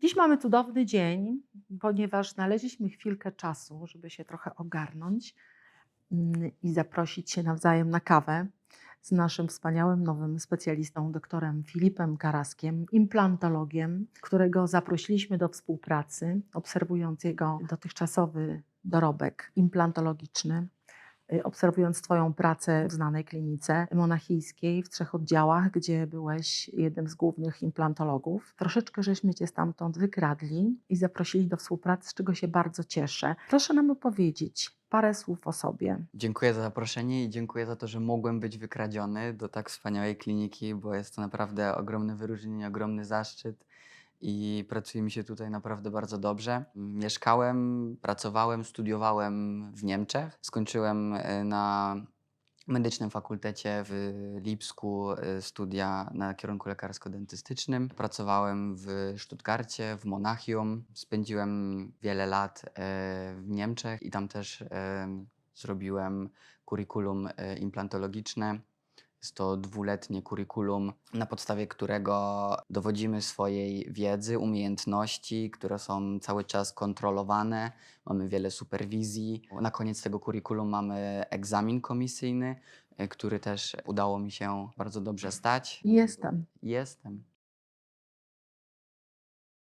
Dziś mamy cudowny dzień, ponieważ znaleźliśmy chwilkę czasu, żeby się trochę ogarnąć mm, i zaprosić się nawzajem na kawę z naszym wspaniałym nowym specjalistą, doktorem Filipem Karaskiem, implantologiem, którego zaprosiliśmy do współpracy, obserwując jego dotychczasowy dorobek implantologiczny obserwując Twoją pracę w znanej klinice monachijskiej w trzech oddziałach, gdzie byłeś jednym z głównych implantologów. Troszeczkę żeśmy Cię stamtąd wykradli i zaprosili do współpracy, z czego się bardzo cieszę. Proszę nam opowiedzieć parę słów o sobie. Dziękuję za zaproszenie i dziękuję za to, że mogłem być wykradziony do tak wspaniałej kliniki, bo jest to naprawdę ogromne wyróżnienie, ogromny zaszczyt i pracuje mi się tutaj naprawdę bardzo dobrze. Mieszkałem, pracowałem, studiowałem w Niemczech. Skończyłem e, na medycznym fakultecie w Lipsku e, studia na kierunku lekarsko-dentystycznym. Pracowałem w Stuttgarcie, w Monachium. Spędziłem wiele lat e, w Niemczech i tam też zrobiłem kurikulum implantologiczne. Jest to dwuletnie kurikulum, na podstawie którego dowodzimy swojej wiedzy, umiejętności, które są cały czas kontrolowane. Mamy wiele superwizji. Na koniec tego kurikulum mamy egzamin komisyjny, e, który też udało mi się bardzo dobrze stać. Jestem. Jestem.